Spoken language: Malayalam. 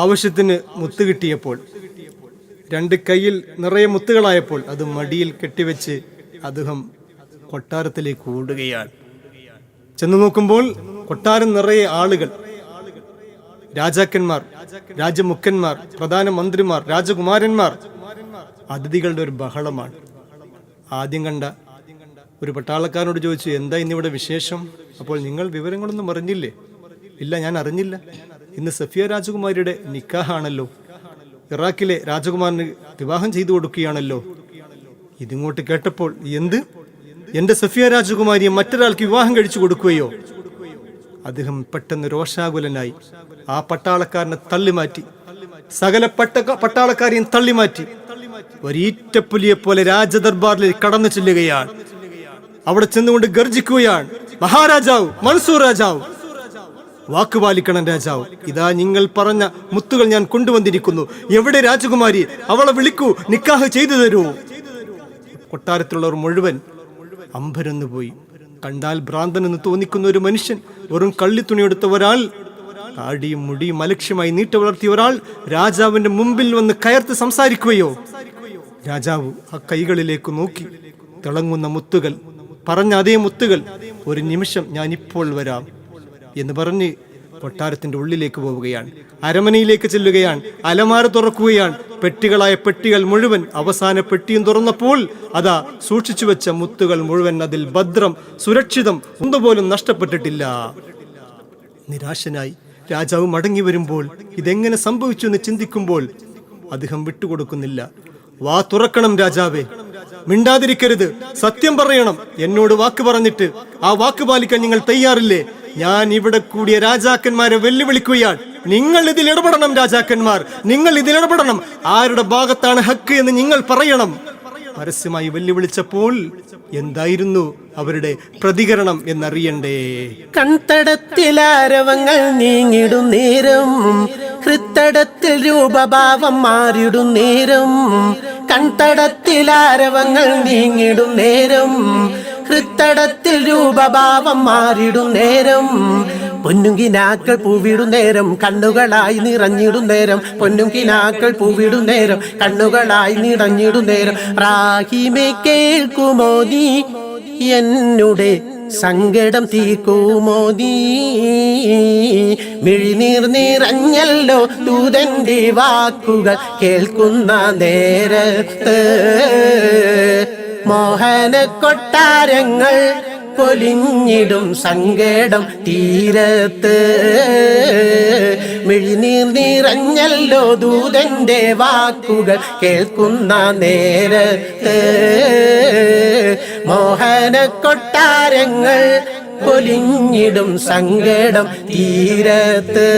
ആവശ്യത്തിന് മുത്ത് കിട്ടിയപ്പോൾ രണ്ട് കയ്യിൽ നിറയെ മുത്തുകളായപ്പോൾ അത് മടിയിൽ കെട്ടിവെച്ച് അദ്ദേഹം കൊട്ടാരത്തിലേക്ക് ഓടുകയാണ്. ചെന്ന് നോക്കുമ്പോൾ കൊട്ടാരം നിറയെ ആളുകൾ രാജാക്കന്മാർ രാജമുഖന്മാർ പ്രധാനമന്ത്രിമാർ രാജകുമാരന്മാർ അതിഥികളുടെ ഒരു ബഹളമാണ്. ആദ്യം കണ്ട ഒരു പട്ടാളക്കാരനോട് ചോദിച്ചു എന്താ ഇന്നിവിടെ വിശേഷം? അപ്പോൾ നിങ്ങൾ വിവരങ്ങളൊന്നും അറിഞ്ഞില്ലേ? ഇല്ല ഞാൻ അറിഞ്ഞില്ല. ഇന്ന് സഫിയ രാജകുമാരിയുടെ നിക്കാഹാണല്ലോ. ഇറാഖിലെ രാജകുമാരന് വിവാഹം ചെയ്തു കൊടുക്കുകയാണല്ലോ. ഇതിങ്ങോട്ട് കേട്ടപ്പോൾ എന്ത്? എന്റെ സഫിയ രാജകുമാരിയെ മറ്റൊരാൾക്ക് വിവാഹം കഴിച്ചു കൊടുക്കുകയോ? അദ്ദേഹം പെട്ടെന്ന് രോഷാകുലനായി ആ പട്ടാളക്കാരനെ തള്ളിമാറ്റി സകല പട്ട പട്ടാളക്കാരെയും തള്ളിമാറ്റി ഒരീറ്റപ്പുലിയെ പോലെ രാജദർബാറിലേക്ക് കടന്നു ചെല്ലുകയാണ്. അവിടെ ചെന്നുകൊണ്ട് ഗർജിക്കുകയാണ്. മഹാരാജാവ് മൻസൂർ രാജാവ് വാക്കുപാലിക്കണം രാജാവ്. ഇതാ നിങ്ങൾ പറഞ്ഞ മുത്തുകൾ ഞാൻ കൊണ്ടുവന്നിരിക്കുന്നു. എവിടെ രാജകുമാരി? അവളെ വിളിക്കൂ. നിക്കാഹ് ചെയ്തു തരൂ. കൊട്ടാരത്തിലുള്ളവർ മുഴുവൻ അമ്പരന്നു പോയി. കണ്ടാൽ ഭ്രാന്തനെന്ന് തോന്നിക്കുന്ന ഒരു മനുഷ്യൻ വെറും കള്ളിത്തുണിയെടുത്ത ഒരാൾ താടിയും മുടിയും അലക്ഷ്യമായി നീട്ടി വളർത്തിയ ഒരാൾ രാജാവിന്റെ മുമ്പിൽ വന്ന് കയർത്ത് സംസാരിക്കുകയോ? രാജാവ് ആ കൈകളിലേക്ക് നോക്കി. തിളങ്ങുന്ന മുത്തുകൾ. പറഞ്ഞ അതേ മുത്തുകൾ. ഒരു നിമിഷം ഞാൻ ഇപ്പോൾ വരാം. എന്ന് പറഞ്ഞ് കൊട്ടാരത്തിന്റെ ഉള്ളിലേക്ക് പോവുകയാണ്. അരമനയിലേക്ക് ചെല്ലുകയാണ്. അലമാര തുറക്കുകയാണ്. പെട്ടികളായ പെട്ടികൾ മുഴുവൻ അവസാന പെട്ടിയും തുറന്നപ്പോൾ അതാ സൂക്ഷിച്ചു വെച്ച മുത്തുകൾ മുഴുവൻ അതിൽ ഭദ്രം സുരക്ഷിതം ഒന്നുപോലും നഷ്ടപ്പെട്ടിട്ടില്ല. നിരാശനായി രാജാവ് മടങ്ങി വരുമ്പോൾ ഇതെങ്ങനെ സംഭവിച്ചു എന്ന് ചിന്തിക്കുമ്പോൾ അദ്ദേഹം വിട്ടുകൊടുക്കുന്നില്ല. വാ തുറക്കണം രാജാവേ. മിണ്ടാതിരിക്കരുത്. സത്യം പറയണം. എന്നോട് വാക്ക് പറഞ്ഞിട്ട് ആ വാക്ക് പാലിക്കാൻ നിങ്ങൾ തയ്യാറില്ലേ? ഞാൻ ഇവിടെ കൂടിയ രാജാക്കന്മാരെ വെല്ലുവിളിക്കുകയാണ്. നിങ്ങൾ ഇതിൽ ഇടപെടണം രാജാക്കന്മാർ. നിങ്ങൾ ഇതിൽ ഇടപെടണം. ആരുടെ ഭാഗത്താണ് ഹക്ക് എന്ന് നിങ്ങൾ പറയണം. പരസ്യമായി വെല്ലുവിളിച്ചപ്പോൾ എന്തായിരുന്നു അവരുടെ പ്രതികരണം എന്നറിയണ്ടേ? കൺതടത്തിലാരവങ്ങൾ നീങ്ങിടും നേരം. ഹൃത്തടത്തിൽ രൂപഭാവം മാറിയിടും നേരം. കൺതടത്തിലാരവങ്ങൾ നീങ്ങിടും നേരം. ഹൃത്തടത്തിൽ രൂപഭാവം മാറിടും നേരം. പൊന്നുങ്കിനാക്കൾ പൂവിടും നേരം കണ്ണുകളായി നിറഞ്ഞിടും നേരം. പൊന്നുങ്കിനാക്കൾ പൂവിടും നേരം കണ്ണുകളായി നിറഞ്ഞിടും നേരം. റാഹിമെ കേൾക്കുമോ നീ? എന്നുടെ സങ്കടം തീക്കുമോ നീ? മിഴിനീർ നിറഞ്ഞല്ലോ ദൂതന്റെ വാക്കുകൾ കേൾക്കുന്ന നേരത്ത്. മോഹന കൊട്ടാരങ്ങൾ പൊലിഞ്ഞിടും സങ്കേടം തീരത്ത്. മിഴിനീർ നിറഞ്ഞല്ലോ ദൂതന്റെ വാക്കുകൾ കേൾക്കുന്ന നേരത്ത്. മോഹന കൊട്ടാരങ്ങൾ പൊലിഞ്ഞിടും സങ്കടം തീരത്ത്.